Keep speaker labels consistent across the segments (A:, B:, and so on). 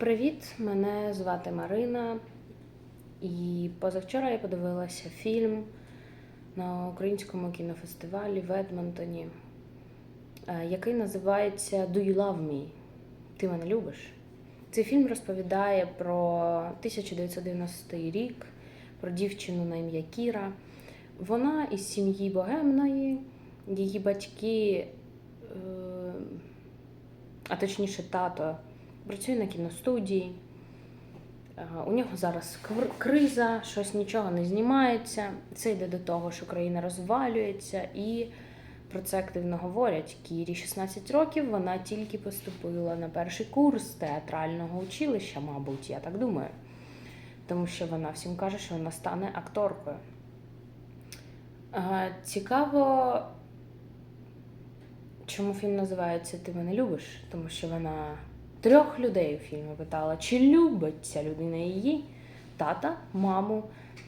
A: Привіт, мене звати Марина. І позавчора я подивилася фільм на українському кінофестивалі в Едмонтоні, е, який називається Do You Love Me? Ти мене любиш? Цей фільм розповідає про 1990 рік, про дівчину на ім'я Кіра. Вона із сім'ї богемної, її батьки, е, а точніше, тато, працює на кіностудії. Е, У нього зараз криза, щось нічого не знімається. Це йде до того, що країна розвалюється, і про це активно говорять. Кірі 16 років, вона тільки поступила на перший курс театрального училища, мабуть, я так думаю. Тому що вона всім каже, що вона стане акторкою. Е, Цікаво, чому фільм називається Ти мене любиш? Тому що вона трьох людей у фільмі питала, чи любить ця людина її, тата, маму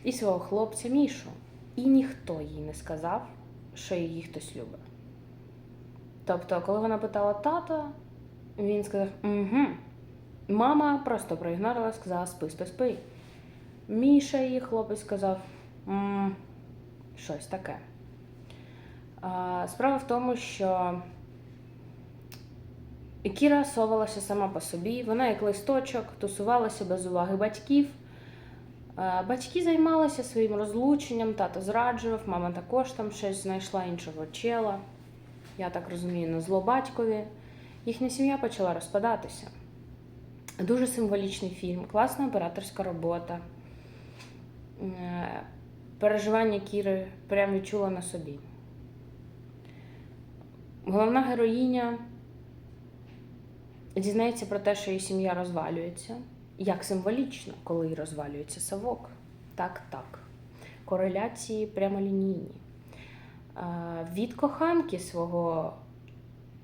A: і свого хлопця Мішу. І ніхто їй не сказав, що її хтось любить. Тобто, коли вона питала тата, він сказав угу. Мама просто проігнорила, сказала спи, спи, спи. Міша, її хлопець, сказав щось таке. А, Справа в тому, що Кіра совалася сама по собі, вона як листочок, тусувалася без уваги батьків. Е, Батьки займалися своїм розлученням, тато зраджував, мама також там щось знайшла іншого чела. Я так розумію, на зло батькові. Їхня сім'я почала розпадатися. Дуже символічний фільм, класна операторська робота. Е, Переживання Кіри прям відчула на собі. Головна героїня дізнається про те, що її сім'я розвалюється. Як символічно, коли розвалюється совок. Так, так. Кореляції прямолінійні. Від коханки свого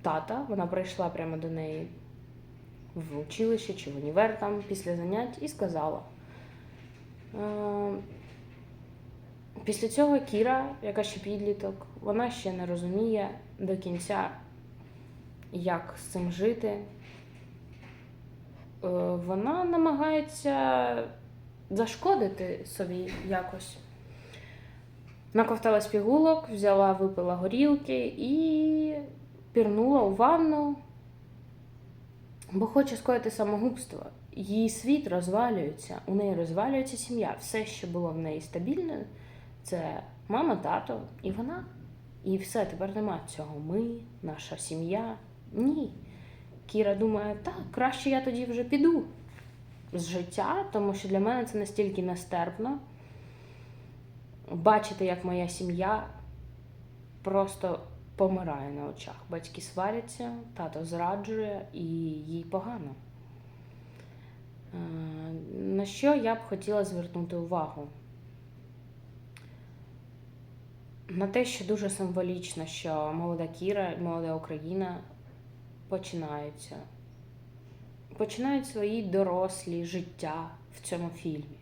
A: тата вона прийшла прямо до неї в училище чи в універ там після занять і сказала. «Е, Після цього Кіра, яка ще підліток, вона ще не розуміє до кінця, як з цим жити. Е, Вона намагається зашкодити собі якось. Наковтала пігулок, взяла, випила горілки і пірнула у ванну, бо хоче скоїти самогубство. Її світ розвалюється, у неї розвалюється сім'я. Все, що було в неї стабільне, це мама, тато і вона. І все, тепер нема цього. Ми, наша сім'я. Ні. Кіра думає, так, краще я тоді вже піду з життя, тому що для мене це настільки нестерпно. Бачити, як моя сім'я просто помирає на очах. Батьки сваряться, тато зраджує і їй погано. Е, На що я б хотіла звернути увагу? На те, що дуже символічно, що молода Кіра, молода Україна починаються. Починають свої дорослі життя в цьому фільмі.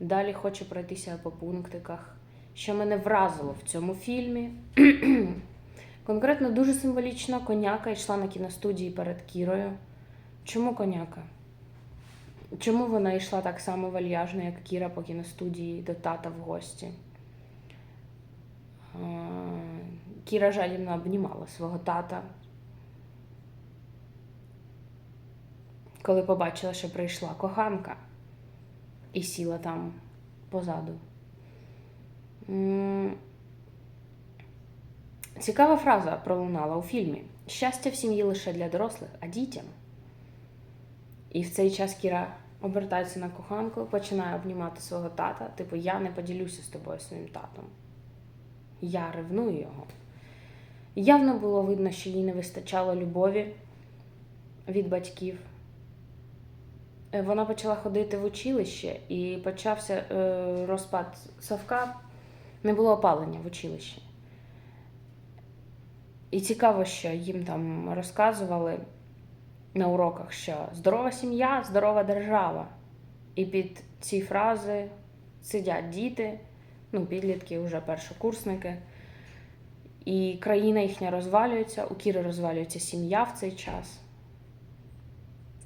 A: Далі хочу пройтися по пунктиках, що мене вразило в цьому фільмі. Конкретно дуже символічно коняка йшла на кіностудії перед Кірою. Чому коняка? Чому вона йшла так само вальяжно, як Кіра по кіностудії до тата в гості? Е, Кіра жадібно обнімала свого тата. Коли побачила, що прийшла коханка і сіла там позаду. Цікава фраза пролунала у фільмі: щастя в сім'ї лише для дорослих, а дітям. І в цей час Кіра обертається на коханку, починає обнімати свого тата. Типу, я не поділюся з тобою своїм татом. Я ревную його. Явно було видно, що їй не вистачало любові від батьків. Е, Вона почала ходити в училище і почався е, розпад совка. Не було опалення в училищі. І цікаво, що їм там розказували на уроках, що здорова сім'я, здорова держава. І під ці фрази сидять діти, ну, підлітки, вже першокурсники. І країна їхня розвалюється, у Кіри розвалюється сім'я в цей час.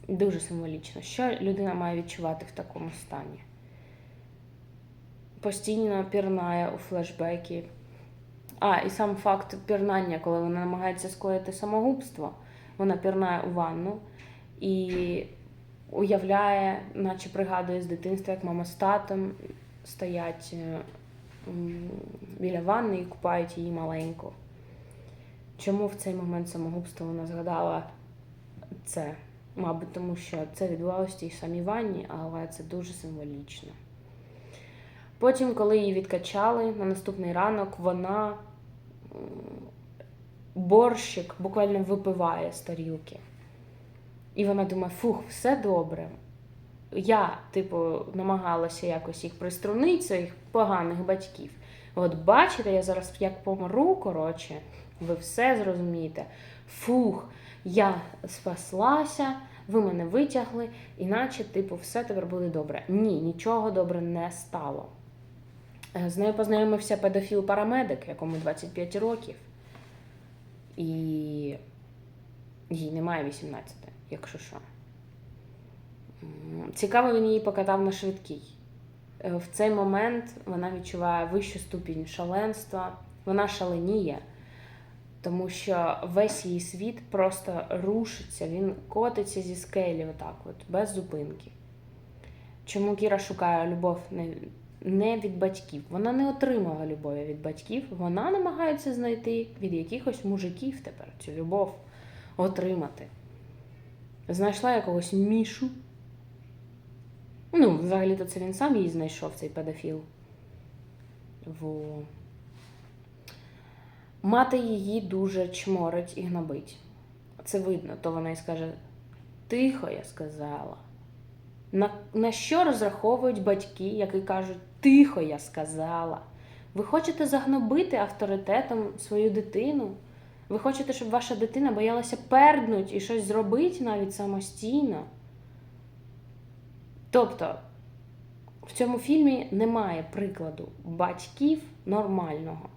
A: Дуже символічно. Що людина має відчувати в такому стані? Постійно пірнає у флешбеки. А, і сам факт пірнання, коли вона намагається скоїти самогубство, вона пірнає у ванну і уявляє, наче пригадує з дитинства, як мама з татом стоять е, біля ванни і купають її маленьку. Чому в цей момент самогубства вона згадала це? Мабуть, тому що це відбувалося в тій самій ванні, але це дуже символічно. Потім, коли її відкачали на наступний ранок, вона борщик буквально випиває з тарілки. І вона думає, фух, все добре. Я, типу, намагалася якось їх приструнити, своїх поганих батьків. От бачите, я зараз як помру, коротше, ви все зрозумієте. Фух, я спаслася, ви мене витягли, іначе, типу, все тепер буде добре. Ні, нічого добре не стало. Е, З нею познайомився педофіл-парамедик, якому 25 років. І їй немає 18, якщо що. Цікаво, він її покатав на швидкій. Е, В цей момент вона відчуває вищу ступінь шаленства, вона шаленіє, тому що весь її світ просто рушиться, він котиться зі скелі, отак, от, без зупинки. Чому Кіра шукає любов не, від батьків? Вона не отримала любові від батьків, вона намагається знайти від якихось мужиків тепер цю любов отримати. Знайшла якогось мішу. Ну, взагалі-то це він сам її знайшов, цей педофіл. Во. Мати її дуже чморить і гнобить. Це видно, то вона і скаже: Тихо, я сказала. На, на що розраховують батьки, які кажуть Тихо, я сказала. Ви хочете загнобити авторитетом свою дитину? Ви хочете, щоб ваша дитина боялася перднуть і щось зробити навіть самостійно? Тобто в цьому фільмі немає прикладу батьків нормального.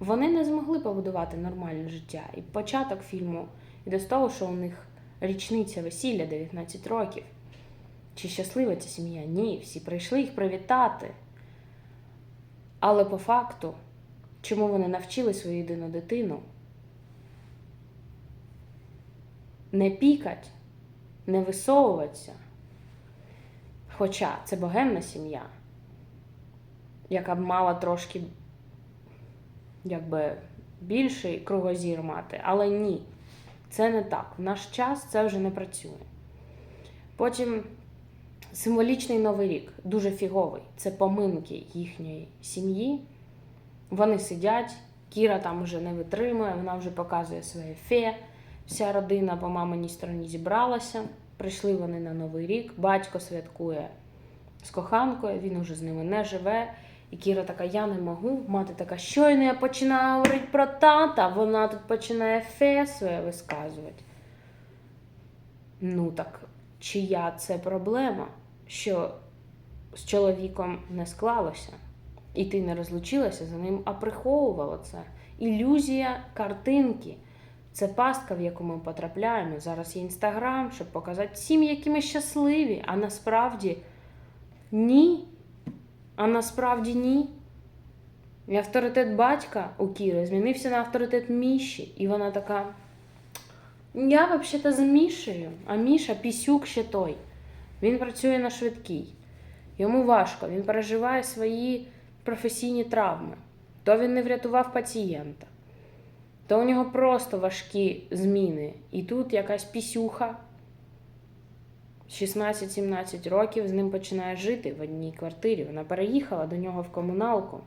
A: Вони не змогли побудувати нормальне життя. І початок фільму йде з того, що у них річниця весілля 19 років. Чи щаслива ця сім'я? Ні, всі прийшли їх привітати. Але по факту, чому вони навчили свою єдину дитину? Не пікать, не висовуватися. Хоча це богемна сім'я, яка б мала трошки якби більший кругозір мати, але ні, це не так. В наш час це вже не працює. Потім символічний новий рік, дуже фіговий. Це поминки їхньої сім'ї. Вони сидять, Кіра там вже не витримує, вона вже показує своє фе. Вся родина по маминій стороні зібралася. Прийшли вони на Новий рік. Батько святкує з коханкою, він уже з ними не живе. І Кіра така, я не можу. Мати така, щойно я починаю говорити про тата, вона тут починає фе своє висказувати. Ну так, чия це проблема, що з чоловіком не склалося, і ти не розлучилася за ним, а приховувала це. Ілюзія картинки. Це пастка, в яку ми потрапляємо. Зараз є інстаграм, щоб показати всім, які ми щасливі, а насправді ні. А насправді ні. І авторитет батька у Кіри змінився на авторитет Міші. І вона така. Я взагалі-то з Мішею, а Міша пісюк ще той. Він працює на швидкій. Йому важко, він переживає свої професійні травми. То він не врятував пацієнта, то у нього просто важкі зміни. І тут якась пісюха 16-17 років з ним починає жити в одній квартирі. Вона переїхала до нього в комуналку.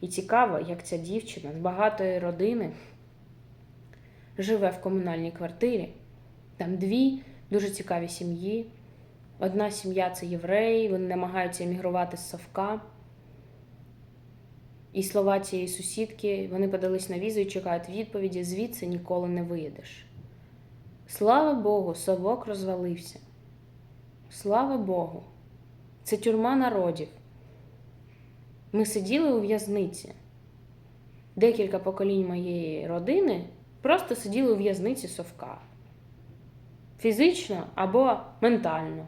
A: І цікаво, як ця дівчина з багатої родини живе в комунальній квартирі. Там дві дуже цікаві сім'ї. Одна сім'я це євреї, вони намагаються емігрувати з Совка. І слова цієї сусідки, вони подались на візу і чекають відповіді, звідси ніколи не виїдеш. Слава Богу, совок розвалився. Слава Богу, це тюрма народів. Ми сиділи у в'язниці. Декілька поколінь моєї родини просто сиділи у в'язниці совка. Фізично або ментально.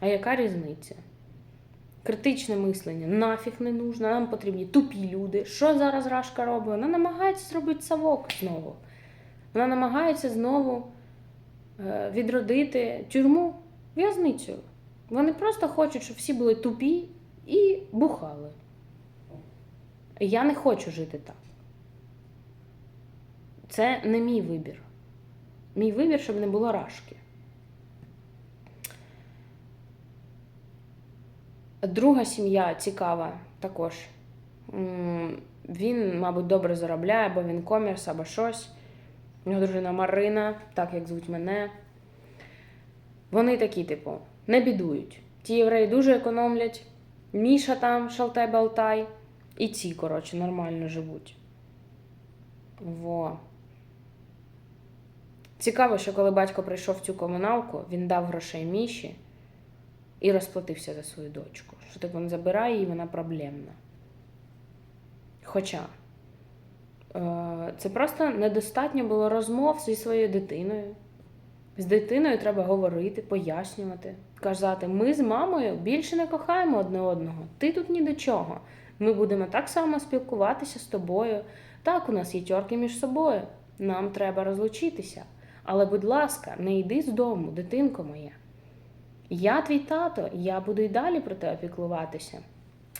A: А яка різниця? Критичне мислення нафіг не нужно, нам потрібні тупі люди. Що зараз Рашка робить? Вона намагається зробити совок знову. Вона намагається знову е, відродити тюрму в'язницю. Вони просто хочуть, щоб всі були тупі і бухали. Я не хочу жити так. Це не мій вибір. Мій вибір, щоб не було рашки. Друга сім'я цікава також. Він, мабуть, добре заробляє, або він комірс, або щось. Його дружина Марина, так як звуть мене. Вони такі, типу, не бідують. Ті євреї дуже економлять. Міша там, шалтай-балтай. І ці, коротше, нормально живуть. Во. Цікаво, що коли батько прийшов в цю комуналку, він дав грошей Міші і розплатився за свою дочку. Що типу не забирає її, вона проблемна. Хоча е, це просто недостатньо було розмов зі своєю дитиною. З дитиною треба говорити, пояснювати, казати: ми з мамою більше не кохаємо одне одного. Ти тут ні до чого. Ми будемо так само спілкуватися з тобою. Так, у нас є тьорки між собою. Нам треба розлучитися. Але, будь ласка, не йди з дому, дитинко моя. Я твій тато, я буду й далі про тебе піклуватися.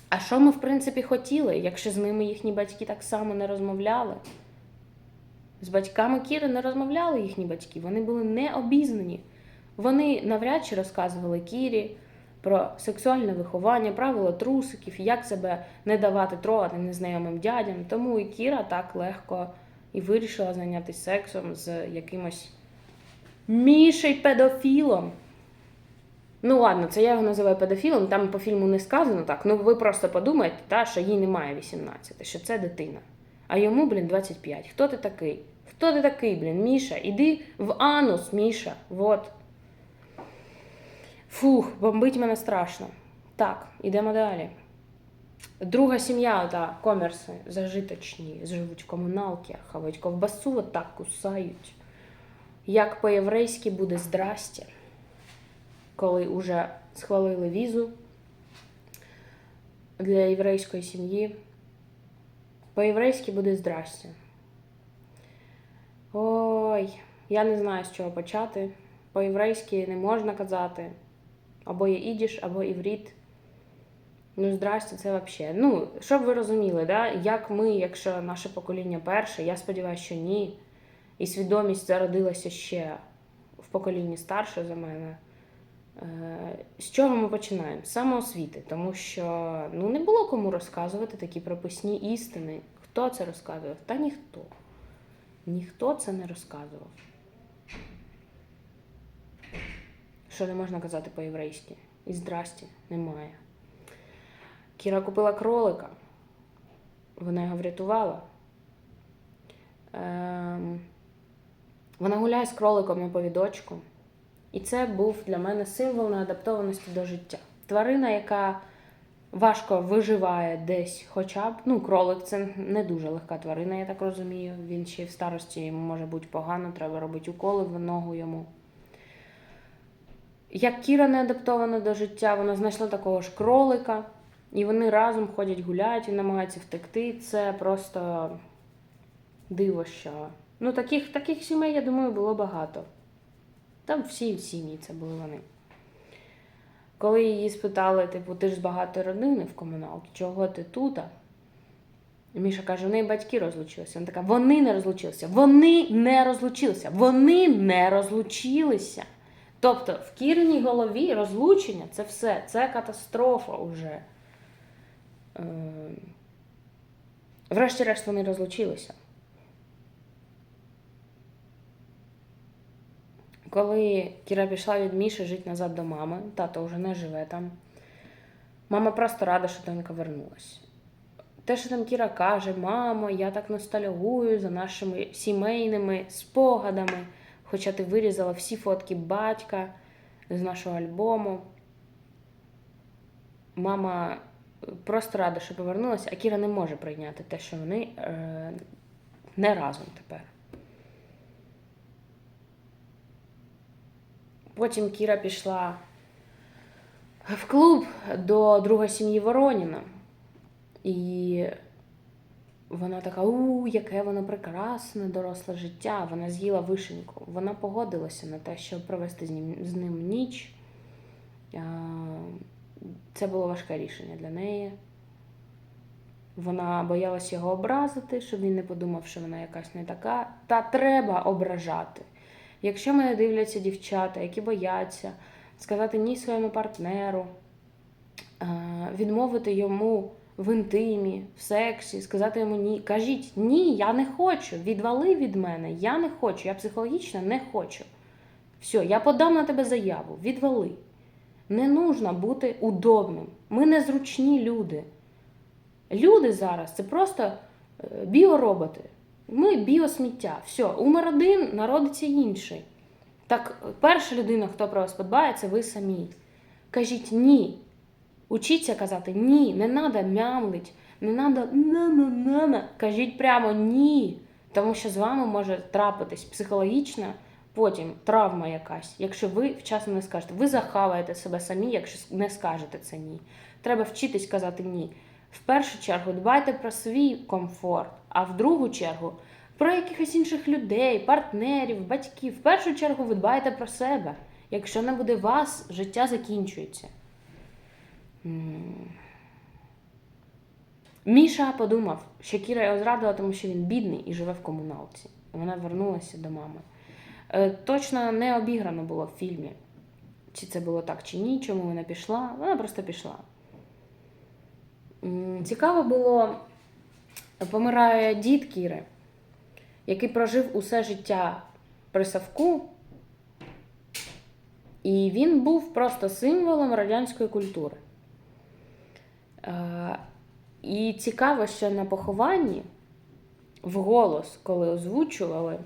A: А що ми, в принципі, хотіли, якщо з ними їхні батьки так само не розмовляли? З батьками Кіри не розмовляли їхні батьки, вони були не обізнані. Вони навряд чи розказували Кірі про сексуальне виховання, правила трусиків, як себе не давати трогати незнайомим дядям. Тому і Кіра так легко і вирішила зайнятися сексом з якимось мішей педофілом. Ну ладно, це я його називаю педофілом, там по фільму не сказано так. Ну ви просто подумайте, та, що їй немає 18, що це дитина. А йому, блін, 25. Хто ти такий? Хто ти такий, блін, Міша? Іди в анус, Міша. Вот. Фух, бомбить мене страшно. Так, ідемо далі. Друга сім'я, та комерси, зажиточні, живуть в комуналки, хавають ковбасу, отак кусають. Як по-єврейськи буде здрастя, коли вже схвалили візу для єврейської сім'ї. По-єврейськи буде здрастя. Ой, я не знаю, з чого почати. По-єврейськи не можна казати. Або є ідіш, або івріт. Ну, здрасте, це взагалі. Ну, щоб ви розуміли, да? як ми, якщо наше покоління перше, я сподіваюся, що ні. І свідомість зародилася ще в поколінні старше за мене. Е, З чого ми починаємо? З самоосвіти, тому що ну, не було кому розказувати такі прописні істини. Хто це розказував? Та ніхто. Ніхто це не розказував. Що не можна казати по-єврейськи? І здрасті немає. Кіра купила кролика. Вона його врятувала. Ем, вона гуляє з кроликом на повідочку. І це був для мене символ неадаптованості до життя. Тварина, яка важко виживає десь, хоча б. Ну, кролик це не дуже легка тварина, я так розумію. Він ще в старості йому може бути погано, треба робити уколи в ногу йому. Як Кіра не адаптована до життя, вона знайшла такого ж кролика, і вони разом ходять гуляють і намагаються втекти. Це просто диво, що. Ну, таких, таких сімей, я думаю, було багато. Там всі сім'ї це були вони. Коли її спитали, типу, ти ж з багатої родини в комуналці, чого ти тут? Міша каже, у неї батьки розлучилися. Вона така, вони не розлучилися, вони не розлучилися, вони не розлучилися. Тобто в Кіриній голові розлучення це все, це катастрофа вже. Е, Врешті-решт вони розлучилися. Коли Кіра пішла від Міші жити назад до мами, тато вже не живе там. Мама просто рада, що донька вернулась. Те, що там Кіра каже, мамо, я так ностальгую за нашими сімейними спогадами, хоча ти вирізала всі фотки батька з нашого альбому. Мама просто рада, що повернулася, а Кіра не може прийняти те, що вони е, не разом тепер. Потім Кіра пішла в клуб до друга сім'ї Вороніна. І вона така, у, яке воно прекрасне, доросле життя. Вона з'їла вишеньку. Вона погодилася на те, щоб провести з ним, з ним ніч. Це було важке рішення для неї. Вона боялась його образити, щоб він не подумав, що вона якась не така. Та треба ображати. Якщо мене дивляться дівчата, які бояться сказати ні своєму партнеру, е, відмовити йому в інтимі, в сексі, сказати йому ні. Кажіть ні, я не хочу. Відвали від мене, я не хочу, я психологічно не хочу. Все, я подам на тебе заяву, відвали. Не нужно бути удобним. Ми незручні люди. Люди зараз це просто е, біороботи. Ми біосміття. Все, умер один, народиться інший. Так, перша людина, хто про вас подбає, це ви самі. Кажіть ні. Учіться казати ні, не треба мямлить, не треба на-на-на-на. Кажіть прямо ні. Тому що з вами може трапитись психологічна потім травма якась, якщо ви вчасно не скажете. Ви захаваєте себе самі, якщо не скажете це ні. Треба вчитись казати ні. В першу чергу дбайте про свій комфорт, а в другу чергу про якихось інших людей, партнерів, батьків. В першу чергу ви дбаєте про себе. Якщо не буде вас, життя закінчується. Міша подумав, що Кіра його зрадила, тому що він бідний і живе в комуналці. Вона вернулася до мами. Е, Точно не обіграно було в фільмі. Чи це було так, чи ні, чому вона пішла. Вона просто пішла. Цікаво було, помирає дід Кіри, який прожив усе життя при Савку, і він був просто символом радянської культури. Е, І цікаво, що на похованні вголос, коли озвучували,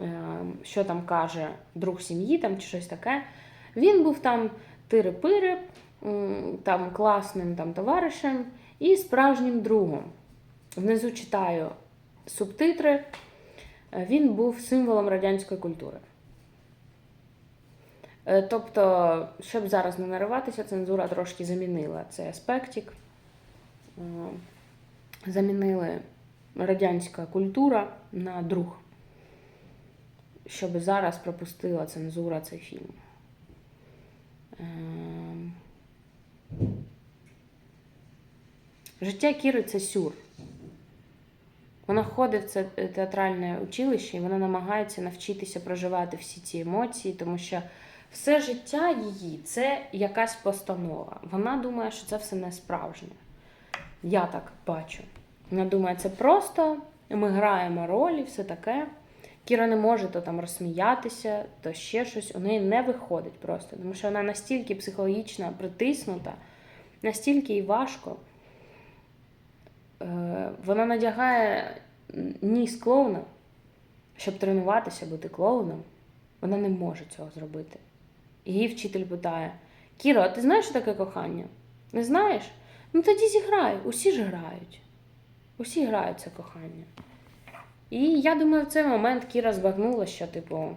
A: е, що там каже друг сім'ї там, чи щось таке, він був там тири-пири, там класним там, товаришем і справжнім другом. Внизу читаю субтитри. Е, Він був символом радянської культури. Е, Тобто, щоб зараз не нариватися, цензура трошки замінила цей аспектик. Е, Замінили радянська культура на друг, щоб зараз пропустила цензура цей фільм. Життя Кіри це сюр. Вона ходить в це театральне училище і вона намагається навчитися проживати всі ці емоції, тому що все життя її це якась постанова. Вона думає, що це все не справжнє. Я так бачу. Вона думає, це просто ми граємо ролі, все таке. Кіра не може то там розсміятися, то ще щось. У неї не виходить просто, тому що вона настільки психологічно притиснута, настільки їй важко. Е, Вона надягає ніс клоуна, щоб тренуватися бути клоуном. Вона не може цього зробити. Її вчитель питає: Кіро, а ти знаєш, що таке кохання? Не знаєш? Ну тоді зіграй, усі ж грають. Усі грають це кохання. І я думаю, в цей момент Кіра збагнула, що, типу,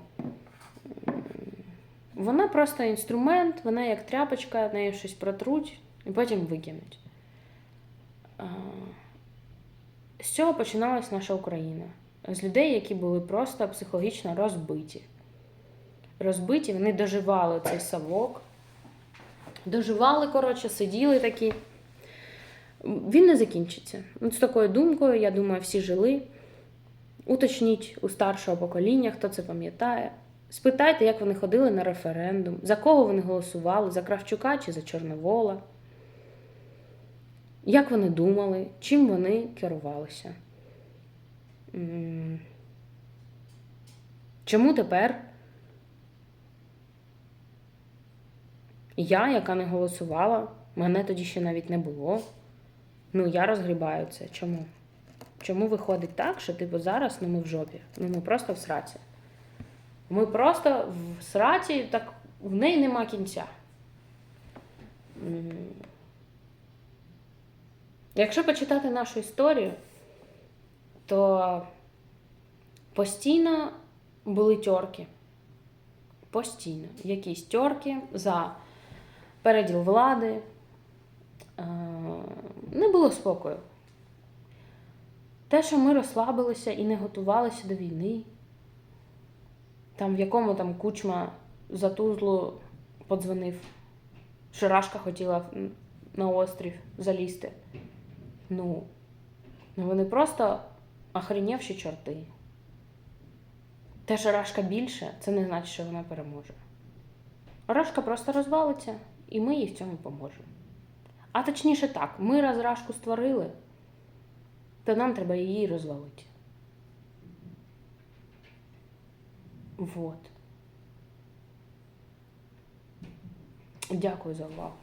A: вона просто інструмент, вона як тряпочка, нею щось протруть і потім викинуть. З цього починалась наша Україна. З людей, які були просто психологічно розбиті. Розбиті, вони доживали цей совок. Доживали, коротше, сиділи такі. Він не закінчиться. От з такою думкою, я думаю, всі жили. Уточніть у старшого покоління, хто це пам'ятає. Спитайте, як вони ходили на референдум, за кого вони голосували, за Кравчука чи за Чорновола. Як вони думали, чим вони керувалися? Чому тепер я, яка не голосувала, мене тоді ще навіть не було. Ну, я розгрібаю це. Чому? Чому виходить так, що типу зараз ну, ми в жопі? Ну ми просто в сраці. Ми просто в сраці, так в неї нема кінця. Якщо почитати нашу історію, то постійно були тьорки. Постійно. Якісь тьорки за переділ влади. Е, Не було спокою. Те, що ми розслабилися і не готувалися до війни, там в якому там кучма за Тузлу подзвонив, що хотіла на острів залізти. Ну, ну вони просто охренівші чорти. Те, що Рашка більше, це не значить, що вона переможе. Рашка просто розвалиться, і ми їй в цьому поможемо. А точніше так, ми раз Рашку створили, то нам треба її розвалити. Вот. Дякую за увагу.